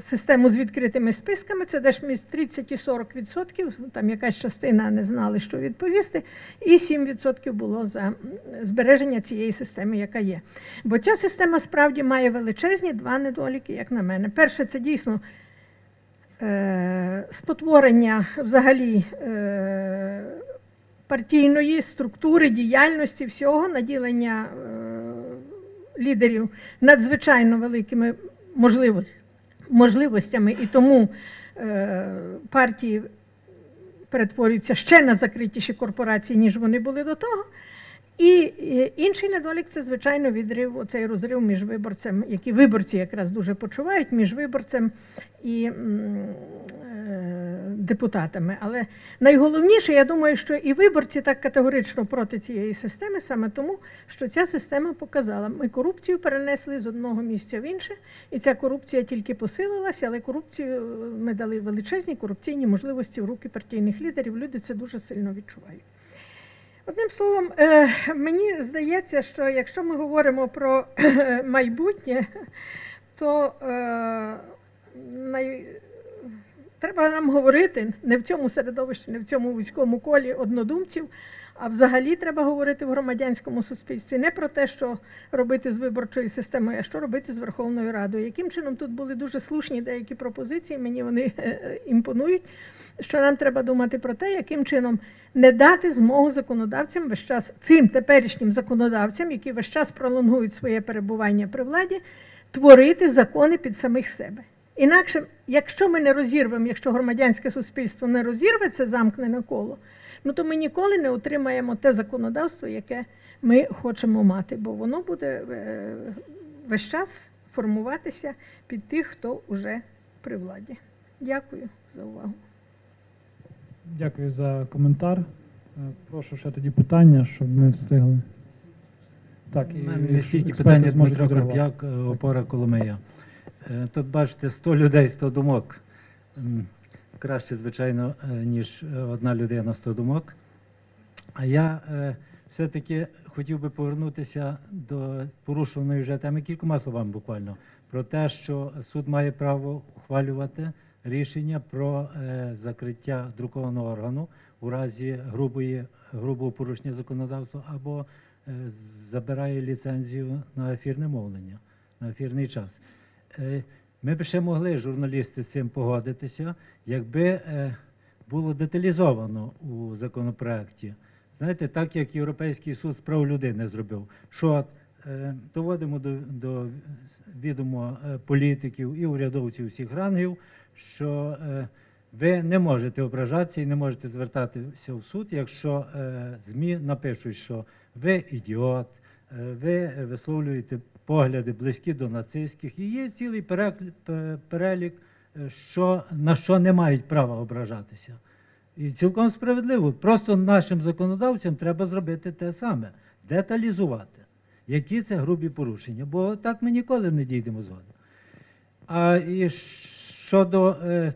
систему з відкритими списками, це десь між 30 і 40 відсотків, там якась частина не знали, що відповісти, і 7 відсотків було за збереження цієї системи, яка є. Бо ця система справді має величезні два недоліки, як на мене. Перше, це дійсно е, спотворення взагалі е, партійної структури, діяльності, всього, наділення е, лідерів надзвичайно великими можливостями, можливостями і тому е, партії перетворюються ще на закритіші корпорації, ніж вони були до того. І інший недолік це, звичайно, відрив, оцей розрив між виборцем, який виборці якраз дуже почувають, між виборцем і е, депутатами. Але найголовніше, я думаю, що і виборці так категорично проти цієї системи, саме тому, що ця система показала, ми корупцію перенесли з одного місця в інше, і ця корупція тільки посилилася, але корупцію е, ми дали величезні корупційні можливості в руки партійних лідерів. Люди це дуже сильно відчувають. Одним словом, е, мені здається, що якщо ми говоримо про майбутнє, то най... треба нам говорити не в цьому середовищі, не в цьому вузькому колі однодумців, а взагалі треба говорити в громадянському суспільстві не про те, що робити з виборчою системою, а що робити з Верховною Радою. Яким чином тут були дуже слушні деякі пропозиції, мені вони е, імпонують. Що нам треба думати про те, яким чином не дати змогу законодавцям весь час цим теперішнім законодавцям, які весь час пролонгують своє перебування при владі, творити закони під самих себе. Інакше, якщо ми не розірвемо, якщо громадянське суспільство не розірве це замкнене коло, ну то ми ніколи не отримаємо те законодавство, яке ми хочемо мати, бо воно буде е, весь час формуватися під тих, хто вже при владі. Дякую за увагу. Дякую за коментар. Е, Прошу ще тоді питання, щоб ми встигли. Так, У мене стільки питання Дмитро. Е, опора Коломия. Е, Тут бачите 100 людей, 100 думок. Краще, звичайно, е, ніж е, одна людина 100 думок. А я все-таки хотів би повернутися до порушеної вже теми кількома словами буквально про те, що суд має право ухвалювати рішення про закриття друкованого органу у разі грубої, грубого порушення законодавства або забирає ліцензію на ефірне мовлення, на ефірний час. Е, Ми б ще могли, журналісти, з цим погодитися, якби е, було деталізовано у законопроекті. Знаєте, так як Європейський суд з прав людини зробив, що е, доводимо до, до відомо політиків і урядовців всіх рангів, що ви не можете ображатися і не можете звертатися в суд, якщо ЗМІ напишуть, що ви ідіот, ви висловлюєте погляди близькі до нацистських, і є цілий перелік, е, що, на що не мають права ображатися. І цілком справедливо. Просто нашим законодавцям треба зробити те саме, деталізувати, які це грубі порушення, бо так ми ніколи не дійдемо згоди. А і щодо е,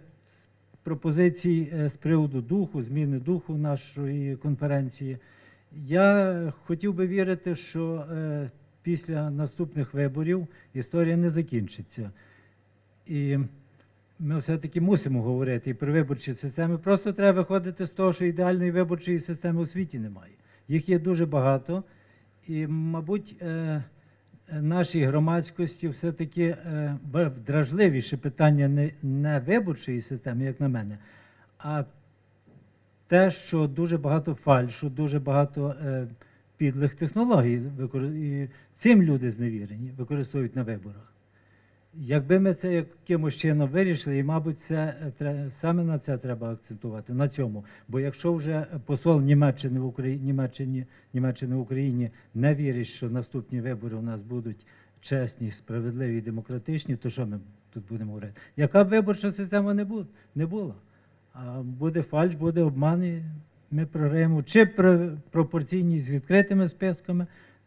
пропозицій е, з приводу духу, зміни духу нашої конференції, я хотів би вірити, що е, після наступних виборів історія не закінчиться. І ми все-таки мусимо говорити і про виборчі системи. Просто треба виходити з того, що ідеальної виборчої системи у світі немає. Їх є дуже багато. І, мабуть, е, нашій громадськості все-таки е, дражливіше питання не виборчої системи, як на мене, а те, що дуже багато фальшу, дуже багато е, підлих технологій і цим люди зневірені, використовують на виборах. Якби ми це якимось чином вирішили, і, мабуть, це е, саме на це треба акцентувати, на цьому. Бо якщо вже посол Німеччини в Україні, Німеччині, Німеччини в Україні не вірить, що наступні вибори у нас будуть чесні, справедливі і демократичні, то що ми тут будемо говорити? Яка б виборча система не була? А буде фальш, буде обман, і ми програємо чи при пропорційній з відкритими списками,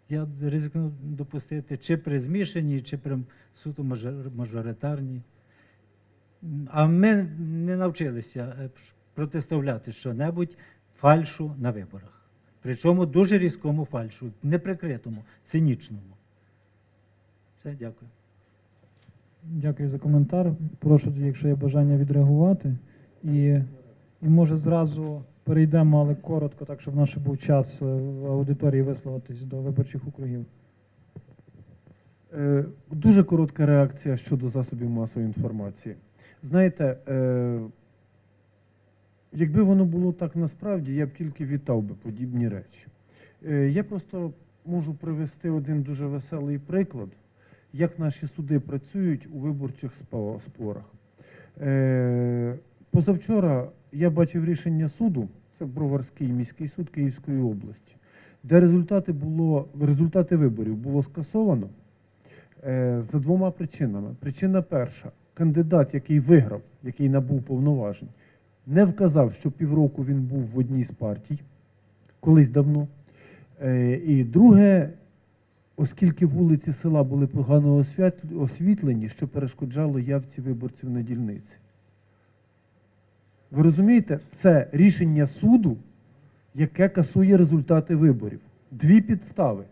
я ризикну допустити, чи при змішаній, чи при суто мажор- мажоритарній. А ми не навчилися е, протиставляти що-небудь фальшу на виборах. Причому дуже різкому фальшу, неприкритому, цинічному. Все, дякую. Дякую за коментар. Прошу, якщо є бажання відреагувати. І, і може зразу перейдемо, але коротко, так щоб в нас був час е, в аудиторії висловитись до виборчих округів. Е, Дуже коротка реакція щодо засобів масової інформації. Знаєте, е, якби воно було так насправді, я б тільки вітав би подібні речі. Я просто можу привести один дуже веселий приклад, як наші суди працюють у виборчих спорах. Позавчора я бачив рішення суду, це Броварський міський суд Київської області, де результати, було, результати виборів було скасовано. Е, За двома причинами. Причина перша: кандидат, який виграв, який набув повноважень, не вказав, що півроку він був в одній з партій, колись давно. Е, І друге, оскільки вулиці села були погано освітлені, що перешкоджало явці виборців на дільниці. Ви розумієте, це рішення суду, яке касує результати виборів. Дві підстави.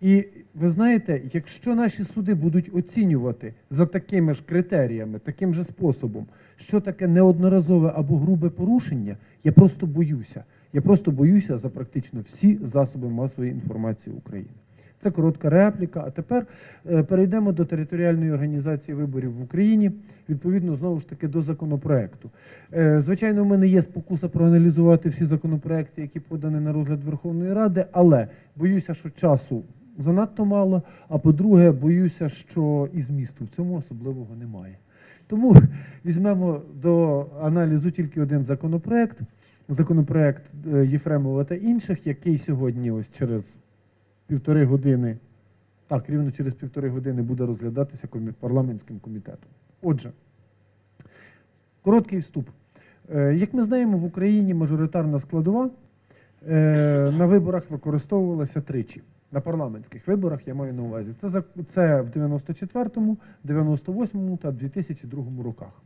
І ви знаєте, якщо наші суди будуть оцінювати за такими ж критеріями, таким же способом, що таке неодноразове або грубе порушення, я просто боюся. Я просто боюся за практично всі засоби масової інформації України. Це коротка репліка. А тепер е, перейдемо до територіальної організації виборів в Україні, відповідно знову ж таки до законопроекту. Е, Звичайно, в мене є спокуса проаналізувати всі законопроекти, які подані на розгляд Верховної Ради, але боюся, що часу занадто мало. А по-друге, боюся, що і змісту в цьому особливого немає. Тому візьмемо до аналізу тільки один законопроект, законопроект е, Єфремова та інших, який сьогодні ось через півтори години, так, рівно через півтори години буде розглядатися парламентським комітетом. Отже, короткий вступ. Е, Як ми знаємо, в Україні мажоритарна складова е, на виборах використовувалася тричі. На парламентських виборах я маю на увазі. Це, це в 94-му, 98-му та 2002 роках.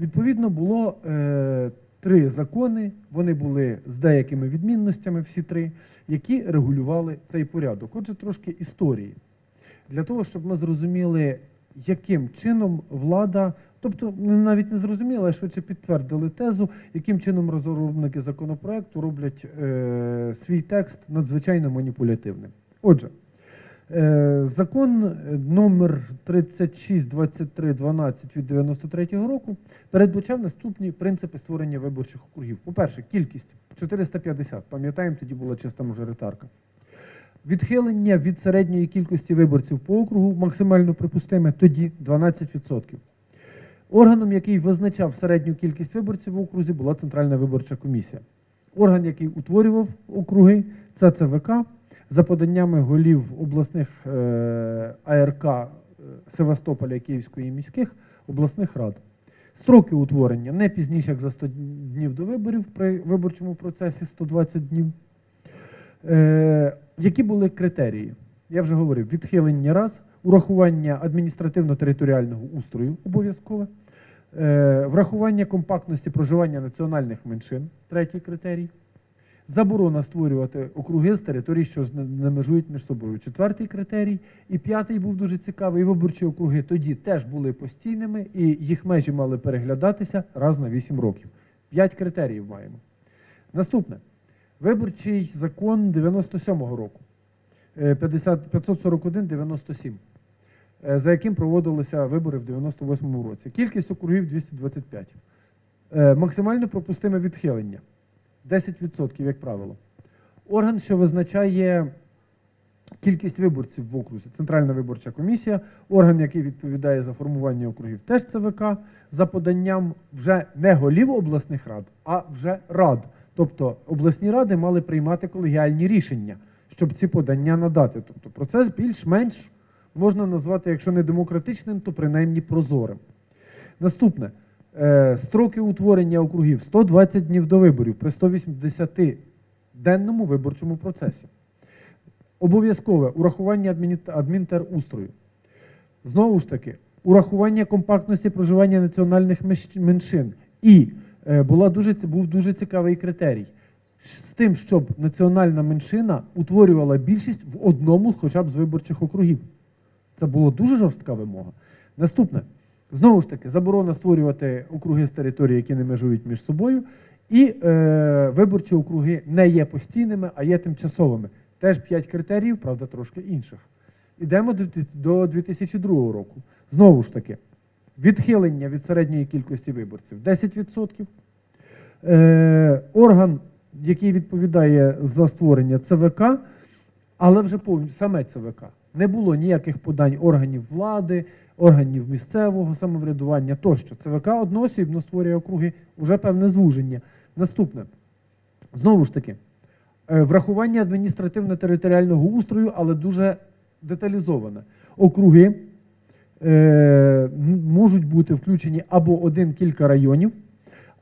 Відповідно, було е, три закони, вони були з деякими відмінностями, всі три, які регулювали цей порядок. Отже, трошки історії. Для того, щоб ми зрозуміли, яким чином влада, тобто не- навіть не зрозуміли, а швидше підтвердили тезу, яким чином розробники законопроекту роблять е, свій текст надзвичайно маніпулятивним. Отже, закон е, номер 362312 від 93 року передбачав наступні принципи створення виборчих округів. По-перше, кількість 450. Пам'ятаємо, тоді була чиста мажоритарка. Відхилення від середньої кількості виборців по округу максимально припустиме тоді 12%. Органом, який визначав середню кількість виборців в окрузі, була Центральна виборча комісія. Орган, який утворював округи, це ЦВК за поданнями голів обласних е, АРК е, Севастополя Київської міських обласних рад. Строки утворення не пізніше, як за 100 днів до виборів при виборчому процесі 120 днів. Е, які були критерії? Я вже говорив: відхилення раз, урахування адміністративно-територіального устрою обов'язкове, е, врахування компактності проживання національних меншин, третій критерій, заборона створювати округи з територій, що ж не- межують між собою. Четвертий критерій. І п'ятий був дуже цікавий. Виборчі округи тоді теж були постійними, і їх межі мали переглядатися раз на 8 років. П'ять критеріїв маємо. Наступне. Виборчий закон 97-го року, е, 50 541-97, е, за яким проводилися вибори в 98-му році. Кількість округів 225. Е, Максимально пропустиме відхилення 10%, як правило. Орган, що визначає кількість виборців в окрузі, Центральна виборча комісія, орган, який відповідає за формування округів, теж ЦВК, за поданням вже не голів обласних рад, а вже рад. Тобто обласні ради мали приймати колегіальні рішення, щоб ці подання надати. Тобто процес більш-менш можна назвати, якщо не демократичним, то принаймні прозорим. Наступне. Е, строки утворення округів 120 днів до виборів при 180-денному виборчому процесі. Обов'язкове урахування адмінтерустрою. Знову ж таки, урахування компактності проживання національних меншин. І е, була дуже, був дуже цікавий критерій. З тим, щоб національна меншина утворювала більшість в одному хоча б з виборчих округів. Це була дуже жорстка вимога. Наступне. Знову ж таки, заборона створювати округи з території, які не межують між собою. І е, виборчі округи не є постійними, а є тимчасовими. Теж 5 критеріїв, правда, трошки інших. Ідемо до, до 2002 року. Знову ж таки, відхилення від середньої кількості виборців 10%. Е, орган, який відповідає за створення ЦВК, але вже повністю саме ЦВК. Не було ніяких подань органів влади, органів місцевого самоврядування тощо. ЦВК одноосібно створює округи, вже певне звуження. Наступне. Знову ж таки, е, врахування адміністративно-територіального устрою, але дуже деталізоване. Округи е, можуть бути включені або один-кілька районів,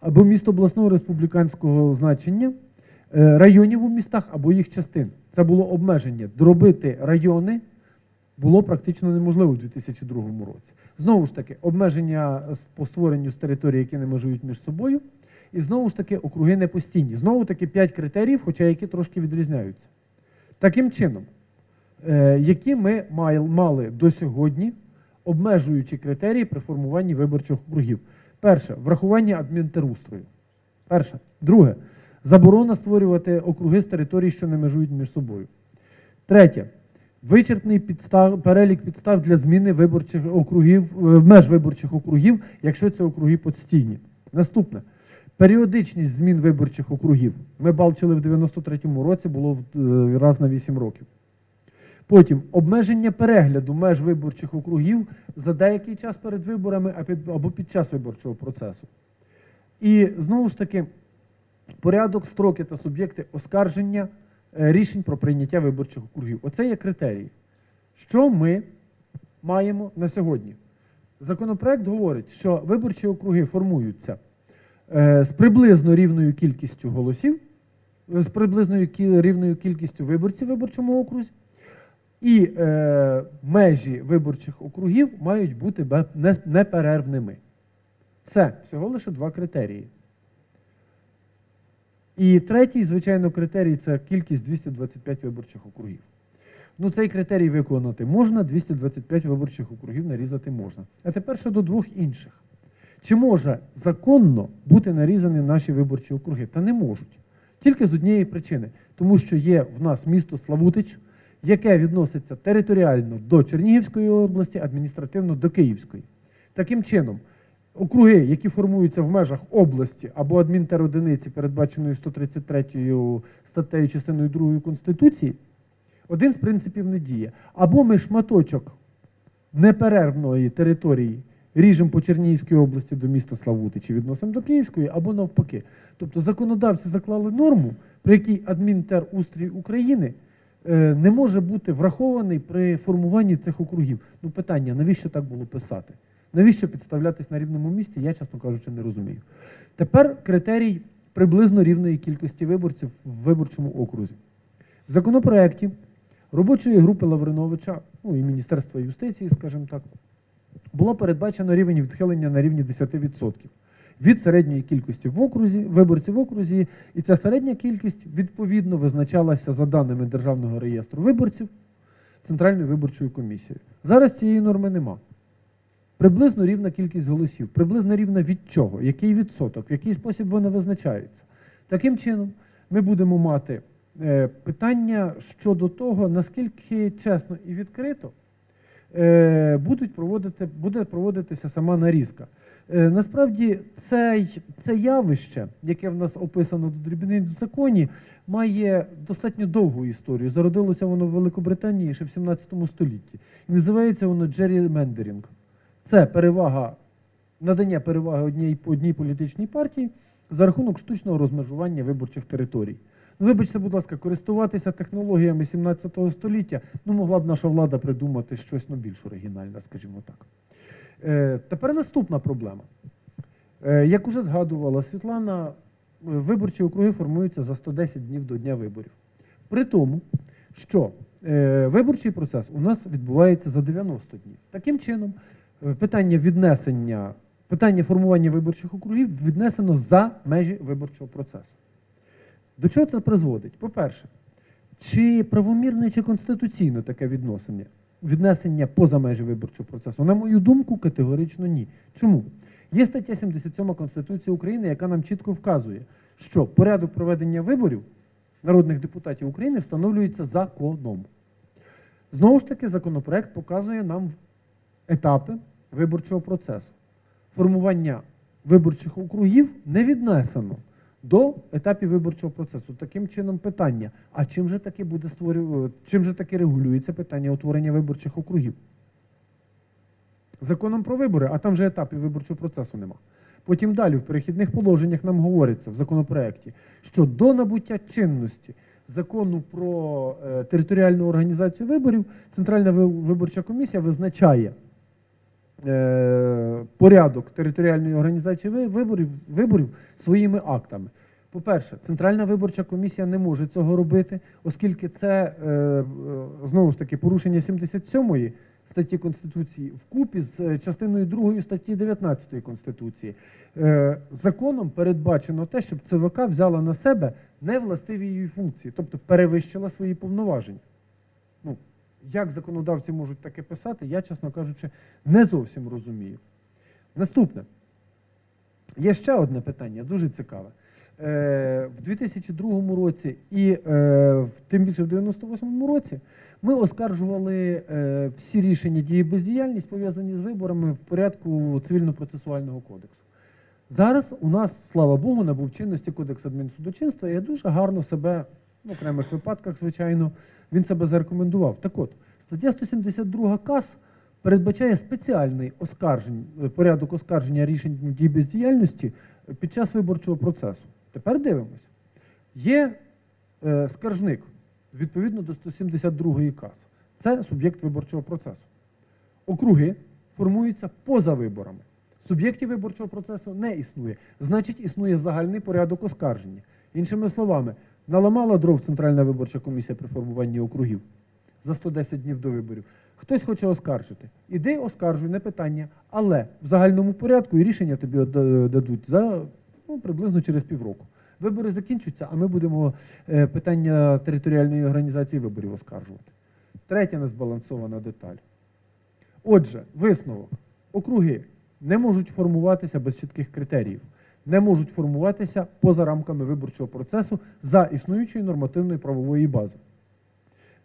або місто обласного республіканського значення, е, районів у містах або їх частин. Це було обмеження. Дробити райони було практично неможливо у 2002 році. Знову ж таки, обмеження по створенню з територій, які не межують між собою. І знову ж таки, округи не постійні. Знову таки 5 критеріїв, хоча які трошки відрізняються. Таким чином, е, які ми мали до сьогодні обмежуючі критерії при формуванні виборчих округів. Перше врахування адмінтерустрою. Перше. Друге заборона створювати округи з територій, що не межують між собою. Третє. Вичерпний підстав, перелік підстав для зміни виборчих округів, е, меж виборчих округів, якщо це округи постійні. Наступне. Періодичність змін виборчих округів. Ми бачили в 93-му році, було е, раз на 8 років. Потім обмеження перегляду меж виборчих округів за деякий час перед виборами або під час виборчого процесу. І знову ж таки, порядок, строки та суб'єкти оскарження рішень про прийняття виборчих округів. Оце є критерії. Що ми маємо на сьогодні? Законопроект говорить, що виборчі округи формуються е, з приблизно рівною кількістю голосів, е, з приблизною рівною кількістю виборців в виборчому окрузі, і е, межі виборчих округів мають бути неперервними. Це всього лише два критерії. І третій, звичайно, критерій це кількість 225 виборчих округів. Ну, цей критерій виконати можна, 225 виборчих округів нарізати можна. А тепер щодо двох інших. Чи може законно бути нарізані наші виборчі округи? Та не можуть. Тільки з однієї причини. Тому що є в нас місто Славутич, яке відноситься територіально до Чернігівської області, адміністративно до Київської. Таким чином, округи, які формуються в межах області або адмінтеродиниці, передбаченої 133 статтею частиною 2 Конституції, один з принципів не діє. Або ми шматочок неперервної території ріжемо по Чернігівській області до міста Славутичі, відносимо до Київської, або навпаки. Тобто законодавці заклали норму, при якій адмінтерустрій України е, не може бути врахований при формуванні цих округів. Ну питання, навіщо так було писати? Навіщо підставлятись на рівному місці, я, чесно кажучи, не розумію. Тепер критерій приблизно рівної кількості виборців в виборчому окрузі. В законопроекті робочої групи Лавриновича, ну і Міністерства юстиції, скажімо так, було передбачено рівень відхилення на рівні 10% від середньої кількості в окрузі, виборців в окрузі, і ця середня кількість відповідно визначалася за даними Державного реєстру виборців Центральною виборчою комісією. Зараз цієї норми нема. Приблизно рівна кількість голосів, приблизно рівна від чого, який відсоток, в який спосіб вона визначається. Таким чином, ми будемо мати е, питання щодо того, наскільки чесно і відкрито е, будуть проводити, буде проводитися сама нарізка. Е, насправді, цей, це явище, яке в нас описано до дрібниць в законі, має достатньо довгу історію. Зародилося воно в Великобританії ще в 17 столітті. І називається воно gerrymandering. Це перевага, надання переваги одній, одній політичній партії за рахунок штучного розмежування виборчих територій. Ну, вибачте, будь ласка, користуватися технологіями 17 століття, ну могла б наша влада придумати щось ну, більш оригінальне, скажімо так. Е, тепер наступна проблема. Е, як уже згадувала Світлана, е, виборчі округи формуються за 110 днів до дня виборів. При тому, що е, виборчий процес у нас відбувається за 90 днів. Таким чином, питання віднесення, питання формування виборчих округів віднесено за межі виборчого процесу. До чого це призводить? По-перше, чи правомірне, чи конституційно таке відносення? віднесення поза межі виборчого процесу? На мою думку, категорично ні. Чому? Є стаття 77 Конституції України, яка нам чітко вказує, що порядок проведення виборів народних депутатів України встановлюється законом. Знову ж таки, законопроект показує нам етапи виборчого процесу. Формування виборчих округів не віднесено до етапів виборчого процесу. Таким чином, питання: а чим же таки буде створювати, чим же таки регулюється питання утворення виборчих округів? Законом про вибори, а там же етапів виборчого процесу нема. Потім далі в перехідних положеннях нам говориться в законопроекті, що до набуття чинності закону про е, територіальну організацію виборів Центральна виборча комісія визначає порядок територіальної організації виборів, виборів своїми актами. По-перше, Центральна виборча комісія не може цього робити, оскільки це е, е, знову ж таки порушення 77-ї статті Конституції вкупі з е, частиною 2 статті 19 Конституції. Е, законом передбачено те, щоб ЦВК взяла на себе невластиві її функції, тобто перевищила свої повноваження. Як законодавці можуть таке писати, я, чесно кажучи, не зовсім розумію. Наступне. Є ще одне питання, дуже цікаве. Е, в 2002 році і е, тим більше в 98 році ми оскаржували е, всі рішення дії бездіяльність пов'язані з виборами в порядку цивільно-процесуального кодексу. Зараз у нас, слава Богу, набув чинності кодекс адмінсудочинства і дуже гарно себе, в окремих випадках, звичайно, він себе зарекомендував. Так от, стаття 172 КАС передбачає спеціальний оскаржень, е, порядок оскарження рішень дій бездіяльності під час виборчого процесу. Тепер дивимося. Є е, скаржник відповідно до 172 КАС. Це суб'єкт виборчого процесу. Округи формуються поза виборами. Суб'єктів виборчого процесу не існує. Значить, існує загальний порядок оскарження. Іншими словами, наламала дров Центральна виборча комісія при формуванні округів за 110 днів до виборів. Хтось хоче оскаржити. Іди, оскаржуй, не питання. Але в загальному порядку і рішення тобі дадуть за ну, приблизно через півроку. Вибори закінчуються, а ми будемо е, питання територіальної організації виборів оскаржувати. Третя незбалансована деталь. Отже, висновок. Округи не можуть формуватися без чітких критеріїв, не можуть формуватися поза рамками виборчого процесу за існуючої нормативної правової бази.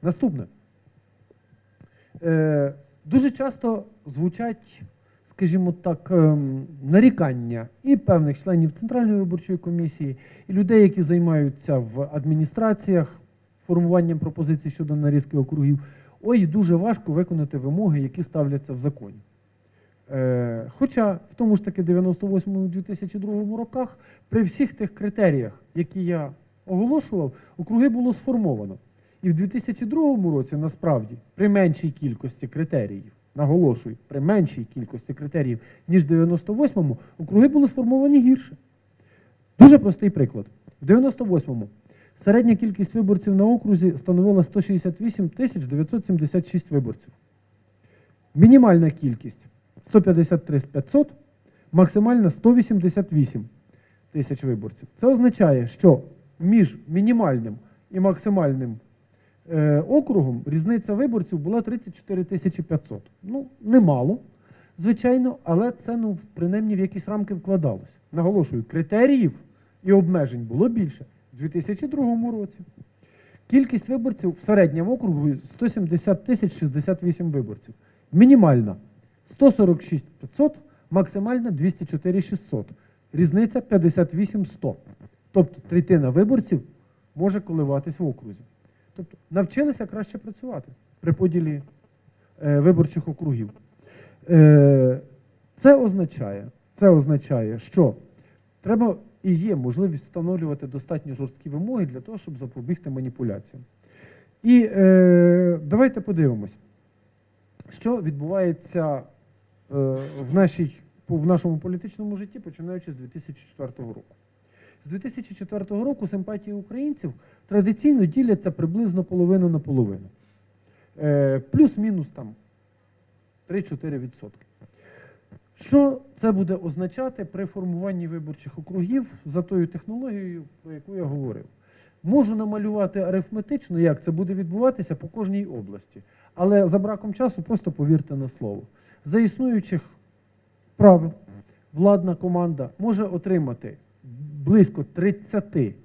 Наступне. Е, дуже часто звучать, скажімо так, ем, нарікання і певних членів Центральної виборчої комісії, і людей, які займаються в адміністраціях формуванням пропозицій щодо нарізки округів. Ой, дуже важко виконати вимоги, які ставляться в законі. Е, хоча в тому ж таки 98-2002 роках при всіх тих критеріях, які я оголошував, округи було сформовано. І в 2002 році, насправді, при меншій кількості критеріїв, наголошую, при меншій кількості критеріїв, ніж в 98-му, округи були сформовані гірше. Дуже простий приклад. В 98-му середня кількість виборців на окрузі становила 168 тисяч 976 виборців. Мінімальна кількість 153 500, максимальна 188 тисяч виборців. Це означає, що між мінімальним і максимальним е, округом різниця виборців була 34 тисячі 500. Ну, немало, звичайно, але це ну, принаймні в якісь рамки вкладалось. Наголошую, критеріїв і обмежень було більше в 2002 році. Кількість виборців в середньому округу 170 тисяч 68 виборців. Мінімальна 146 500, максимальна 204 600. Різниця 58 100. Тобто третина виборців може коливатись в окрузі. Тобто навчилися краще працювати при поділі е, виборчих округів. Е, це означає, це означає, що треба і є можливість встановлювати достатньо жорсткі вимоги для того, щоб запобігти маніпуляціям. І е, давайте подивимось, що відбувається в, нашій, в нашому політичному житті, починаючи з 2004 року. З 2004 року симпатії українців традиційно діляться приблизно половину на половину. Е, плюс-мінус там 3-4%. Що це буде означати при формуванні виборчих округів за тою технологією, про яку я говорив? Можу намалювати арифметично, як це буде відбуватися по кожній області. Але за браком часу просто повірте на слово. За існуючих правил владна команда може отримати близько 30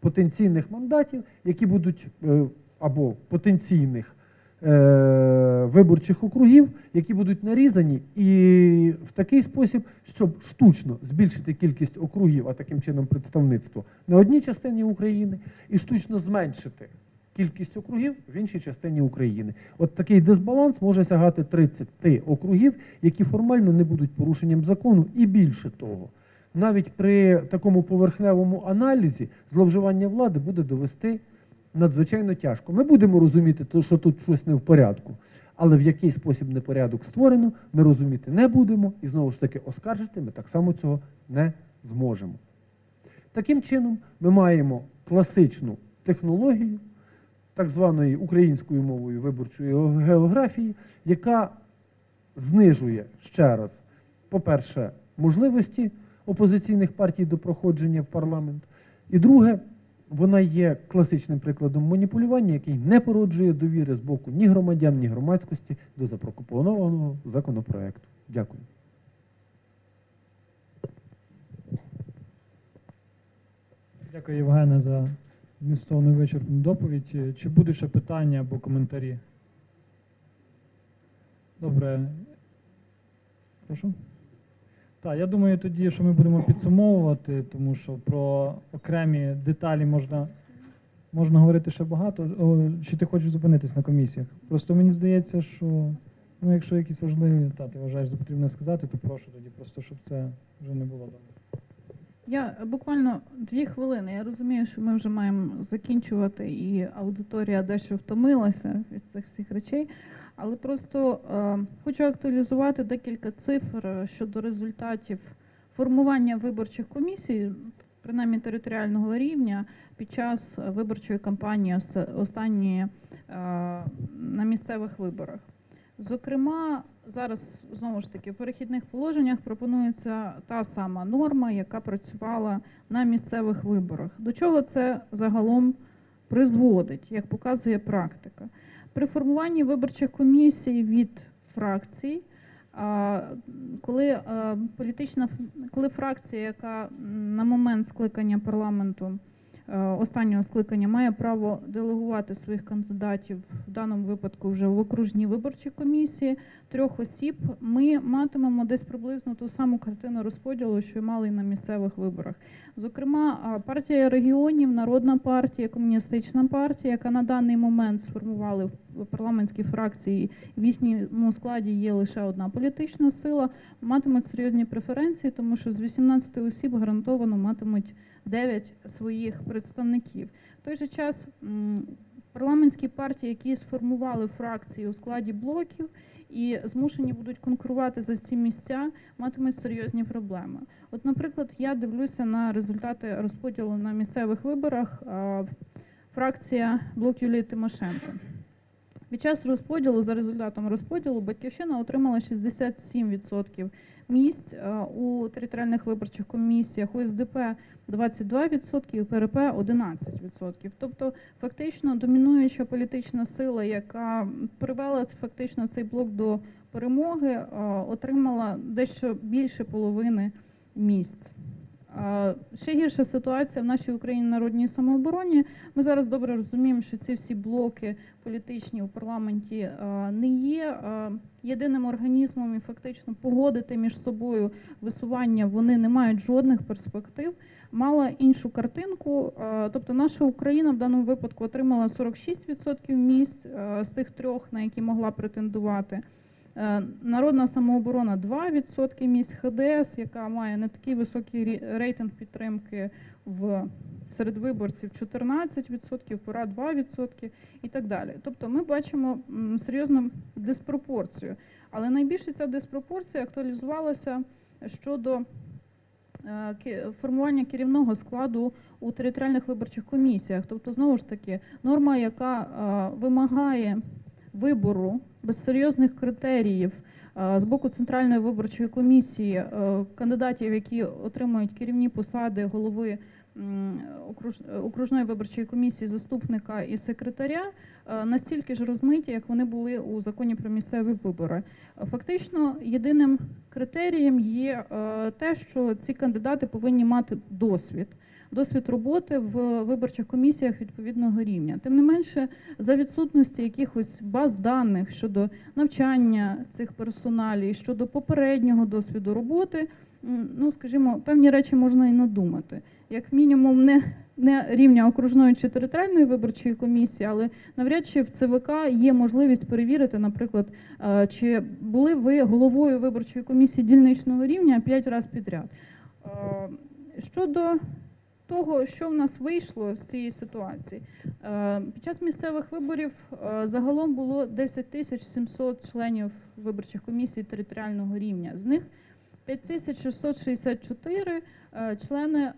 потенційних мандатів, які будуть е, або потенційних е, виборчих округів, які будуть нарізані, і в такий спосіб, щоб штучно збільшити кількість округів, а таким чином представництво на одній частині України, і штучно зменшити кількість округів в іншій частині України. От такий дисбаланс може сягати 30 округів, які формально не будуть порушенням закону, і більше того. Навіть при такому поверхневому аналізі зловживання влади буде довести надзвичайно тяжко. Ми будемо розуміти, що тут щось не в порядку, але в який спосіб непорядок створено, ми розуміти не будемо, і знову ж таки оскаржити ми так само цього не зможемо. Таким чином, ми маємо класичну технологію, так званої українською мовою виборчої географії, яка знижує ще раз, по-перше, можливості опозиційних партій до проходження в парламент. І друге, вона є класичним прикладом маніпулювання, який не породжує довіри з боку ні громадян, ні громадськості до запропонованого законопроекту. Дякую. Дякую, Євгене, за змістовну вичерпну доповідь. Е, Чи будуть ще питання або коментарі? Добре. Прошу. Так, я думаю тоді, що ми будемо підсумовувати, тому що про окремі деталі можна, можна говорити ще багато. О, чи ти хочеш зупинитись на комісіях? Просто мені здається, що ну, якщо якісь важливі, та, ти вважаєш за потрібне сказати, то прошу тоді, просто щоб це вже не було довго. Я буквально дві хвилини. Я розумію, що ми вже маємо закінчувати, і аудиторія дещо втомилася від цих всіх речей. Але просто е, хочу актуалізувати декілька цифр щодо результатів формування виборчих комісій, принаймні територіального рівня, під час виборчої кампанії ос- останньої е, на місцевих виборах. Зокрема, зараз знову ж таки в перехідних положеннях пропонується та сама норма, яка працювала на місцевих виборах. До чого це загалом призводить, як показує практика? При формуванні виборчих комісій від фракцій, коли політична ф- коли фракція, яка на момент скликання парламенту е, останнього скликання має право делегувати своїх кандидатів в даному випадку вже в окружній виборчій комісії трьох осіб, ми матимемо десь приблизно ту саму картину розподілу, що й мали на місцевих виборах. Зокрема, партія регіонів, народна партія, комуністична партія, яка на даний момент сформували в парламентські фракції, в їхньому складі є лише одна політична сила, матимуть серйозні преференції, тому що з 18 осіб гарантовано матимуть 9 своїх представників. В той же час парламентські партії, які сформували фракції у складі блоків і змушені будуть конкурувати за ці місця, матимуть серйозні проблеми. От, наприклад, я дивлюся на результати розподілу на місцевих виборах. Фракція блок Юлії Тимошенко. Під час розподілу, за результатом розподілу, Батьківщина отримала 67% місць у територіальних виборчих комісіях, УСДП 22%, ПРП 11%. Тобто, фактично домінуюча політична сила, яка привела фактично цей блок до перемоги, отримала дещо більше половини місць. Ще гірша ситуація в нашій Україні народній самообороні. Ми зараз добре розуміємо, що ці всі блоки політичні у парламенті не є єдиним організмом і фактично погодити між собою висування вони не мають жодних перспектив. Мала іншу картинку, тобто наша Україна в даному випадку отримала 46% місць з тих трьох, на які могла претендувати. Е, Народна самооборона 2% місць ХДС, яка має не такий високий рейтинг підтримки в серед виборців 14%, пора 2% і так далі. Тобто ми бачимо серйозну диспропорцію. Але найбільше ця диспропорція актуалізувалася щодо е, формування керівного складу у територіальних виборчих комісіях. Тобто, знову ж таки, норма, яка е, вимагає вибору без серйозних критеріїв е, з боку Центральної виборчої комісії е, кандидатів, які отримують керівні посади голови окружної виборчої комісії, заступника і секретаря е, настільки ж розмиті, як вони були у законі про місцеві вибори. Фактично, єдиним критерієм є те, що ці кандидати повинні мати досвід. Досвід роботи в виборчих комісіях відповідного рівня. Тим не менше, за відсутності якихось баз даних щодо навчання цих персоналій, щодо попереднього досвіду роботи, ну скажімо, певні речі можна і надумати. Як мінімум, не, не рівня окружної чи територіальної виборчої комісії, але навряд чи в ЦВК є можливість перевірити, наприклад, е, чи були ви головою виборчої комісії дільничного рівня 5 разів підряд. Е, Щодо того, що в нас вийшло з цієї ситуації, Е, під час місцевих виборів е, загалом було 10 тисяч 700 членів виборчих комісій територіального рівня. З них 5664 е, члени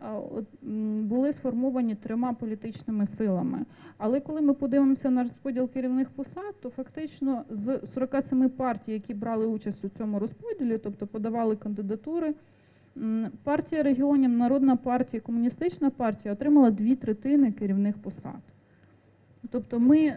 були сформовані трьома політичними силами. Але коли ми подивимося на розподіл керівних посад, то фактично з 47 партій, які брали участь у цьому розподілі, тобто подавали кандидатури, партія регіонів, Народна партія, Комуністична партія отримала дві третини керівних посад. Тобто ми